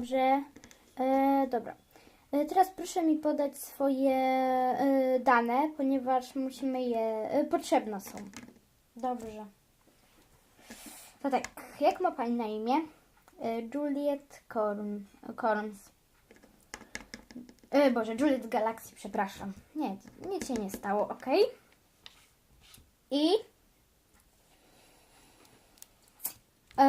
Dobrze. E, dobra. E, teraz proszę mi podać swoje e, dane, ponieważ musimy je. E, potrzebne są. Dobrze. To tak, jak ma Pani na imię? E, Juliet Korn, Korns. E, Boże, Juliet Galaxy, przepraszam. Nie, nic się nie stało, ok? I. E,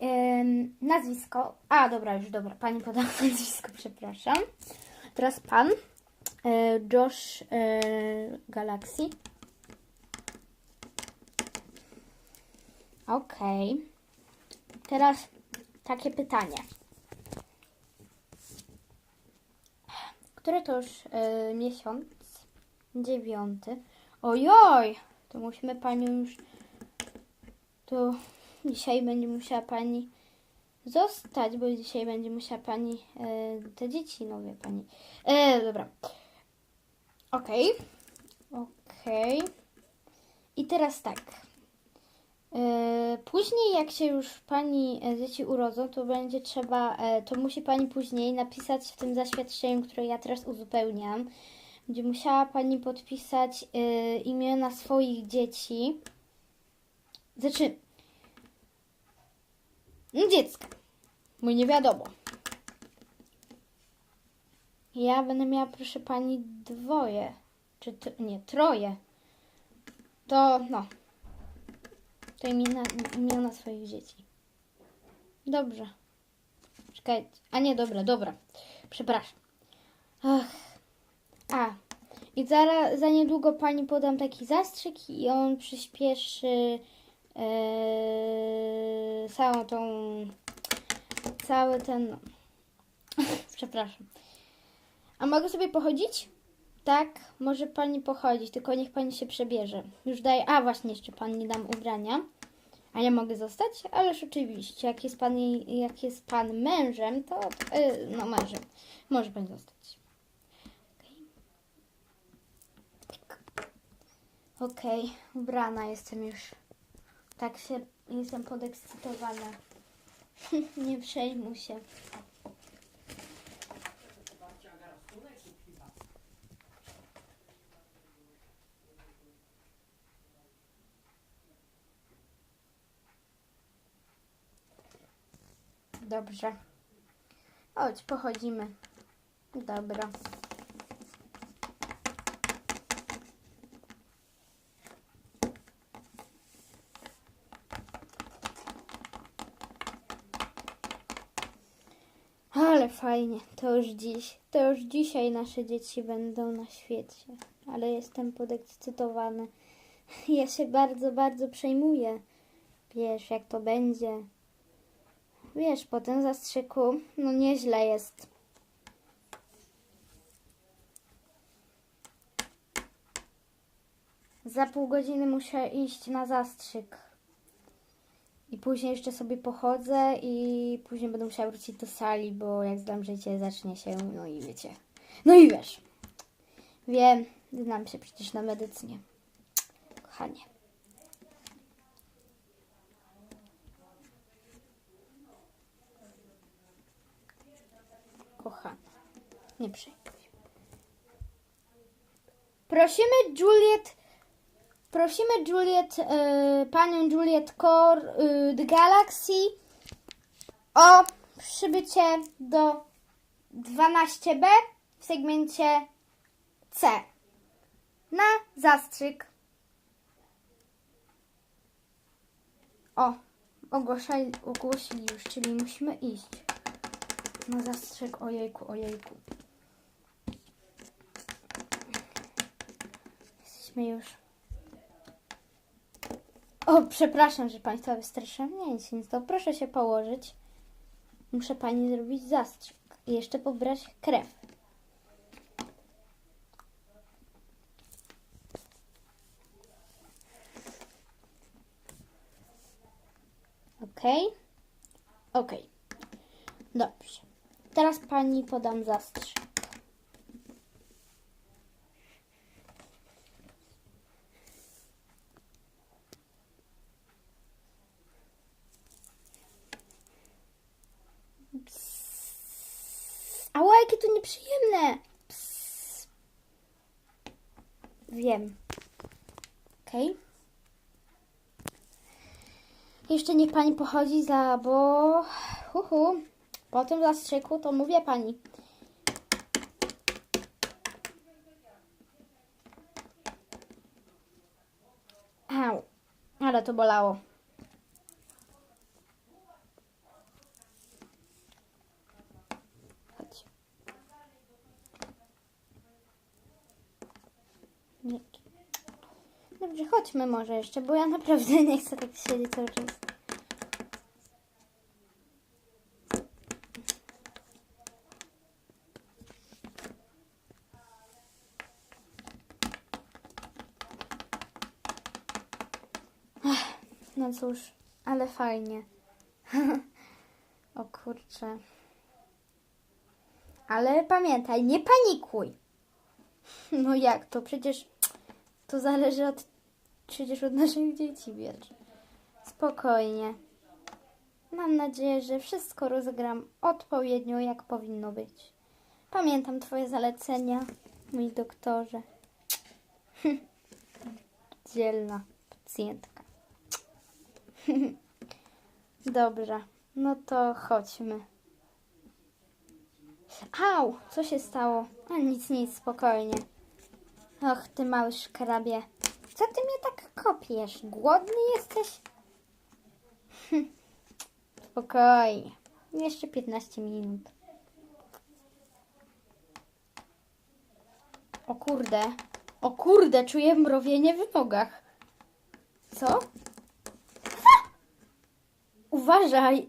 em, nazwisko. A, dobra, już dobra. Pani podała nazwisko, przepraszam. Teraz pan. E, Josh e, Galaxy. Okej. Teraz takie pytanie. Który to już e, miesiąc? Dziewiąty. Ojoj! To musimy panią już. To dzisiaj będzie musiała pani zostać, bo dzisiaj będzie musiała pani e, te dzieci, no wie pani. E, dobra. Okej. Okej. I teraz tak. E, Później, jak się już pani e, dzieci urodzą, to będzie trzeba, e, to musi pani później napisać w tym zaświadczeniu, które ja teraz uzupełniam, będzie musiała pani podpisać e, imiona swoich dzieci. Znaczy, no, dziecka, bo nie wiadomo. Ja będę miała, proszę pani, dwoje, czy nie, troje. To, no, to imiona, imiona swoich dzieci. Dobrze. Czekajcie. A nie, dobra, dobra. Przepraszam. Ach. A. I zaraz, za niedługo pani podam taki zastrzyk i on przyspieszy e, całą tą cały ten przepraszam. A mogę sobie pochodzić? Tak, może pani pochodzić, tylko niech pani się przebierze. Już daję. A właśnie, jeszcze pani dam ubrania. A ja mogę zostać? Ależ oczywiście, jak jest pan, jak jest pan mężem, to yy, no mężem. Może pani zostać. Okej, okay. ubrana jestem już. Tak się, jestem podekscytowana. Nie przejmuj się. Dobrze. Chodź, pochodzimy. Dobra. Ale fajnie, to już dziś, to już dzisiaj nasze dzieci będą na świecie. Ale jestem podekscytowany. Ja się bardzo, bardzo przejmuję. Wiesz, jak to będzie. Wiesz, po tym zastrzyku, no nieźle jest. Za pół godziny muszę iść na zastrzyk. I później jeszcze sobie pochodzę i później będę musiała wrócić do sali, bo jak zdam życie, zacznie się, no i wiecie. No i wiesz. Wiem, znam się przecież na medycynie. Kochanie. kochana. Nie przejmuj. Prosimy Juliet, prosimy Juliet, e, panią Juliet Core e, The Galaxy o przybycie do 12B w segmencie C na zastrzyk. O, ogłaszali, ogłosili już, czyli musimy iść. Na zastrzyk, ojejku, ojejku. Jesteśmy już. O, przepraszam, że Państwa wystraszyłam. Nie, nic, nic, to proszę się położyć. Muszę Pani zrobić zastrzyk i jeszcze pobrać krew. Okej. Okej. Dobrze. Teraz pani podam zastrzyk. Ała, jakie to nieprzyjemne. Wiem. Okej. Jeszcze niech pani pochodzi za, bo... Huhu. Po tym zastrzyku to mówię pani. Au. Ale to bolało. Chodź. Nie. Dobrze, chodźmy może jeszcze, bo ja naprawdę nie chcę tak siedzieć cały czas. Ach, No cóż, ale fajnie. o kurczę. Ale pamiętaj, nie panikuj. No jak to? Przecież to zależy od przecież od naszych dzieci, wiesz. Spokojnie. Mam nadzieję, że wszystko rozegram odpowiednio, jak powinno być. Pamiętam Twoje zalecenia, mój doktorze. Dzielna pacjentka. Dobrze, no to chodźmy. Au, co się stało? A nic, nic, spokojnie. Och, ty mały szkrabie. Co ty mnie tak kopiesz? Głodny jesteś? Hm. Spokojnie. Jeszcze 15 minut. O kurde. O kurde, czuję mrowienie w nogach. Co? Uważaj.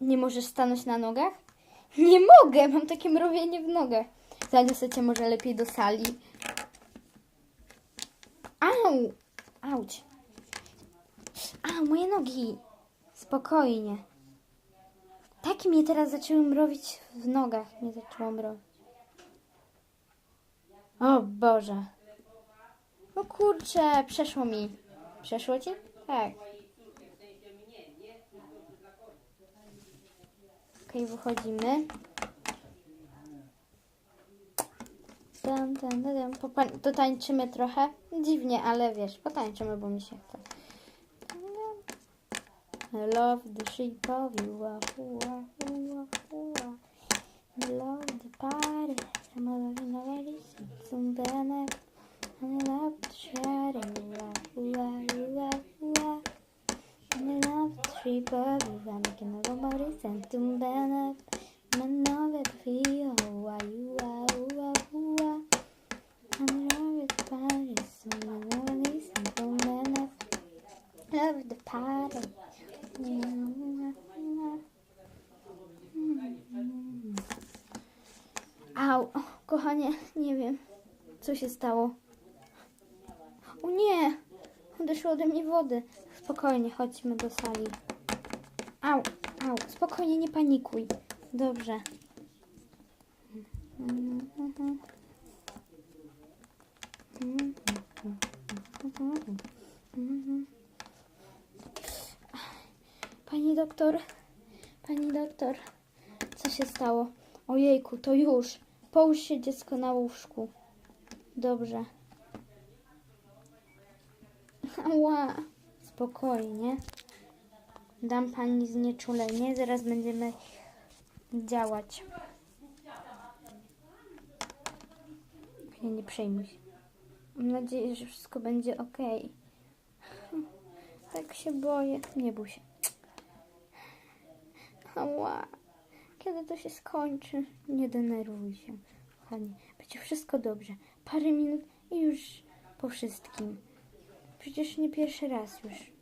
Nie możesz stanąć na nogach? Nie mogę, mam takie mrowienie w nogach. Zaniosę cię może lepiej do sali. Au! Auć. A, moje nogi. Spokojnie. Tak mnie teraz zaczęły mrowić w nogach. Mnie zaczęło mrowić. O Boże. No kurczę, przeszło mi. Przeszło ci? Tak. Okej, wychodzimy. Tam. Popa- Dotańczymy trochę. Dziwnie, ale wiesz, potańczymy, bo mi się chce. Love the sheep of you, ah, ah, ah. I love the party, of them are very some. And I love the shadow, ah, ah, ah. And I love the sheep of you, I'm making a robot, and some banana. And I know that feel, ah, you, ah, ooh, ah, ooh, ah. And I love the party, some of them are some banana. Love the party. Au, kochanie, nie wiem, co się stało. O nie, odeszło ode mnie wody. Spokojnie, chodźmy do sali. Au, au, spokojnie, nie panikuj. Dobrze. Pani doktor, pani doktor, co się stało? Ojejku, to już. Połóż się dziecko na łóżku. Dobrze. Ała, spokojnie. Dam pani znieczulenie, zaraz będziemy działać. Nie, nie przejmuj się. Mam nadzieję, że wszystko będzie ok. Tak się boję. Nie bój się. Ała. Kiedy to się skończy? Nie denerwuj się, kochanie. Będzie wszystko dobrze. Parę minut i już po wszystkim. Przecież nie pierwszy raz już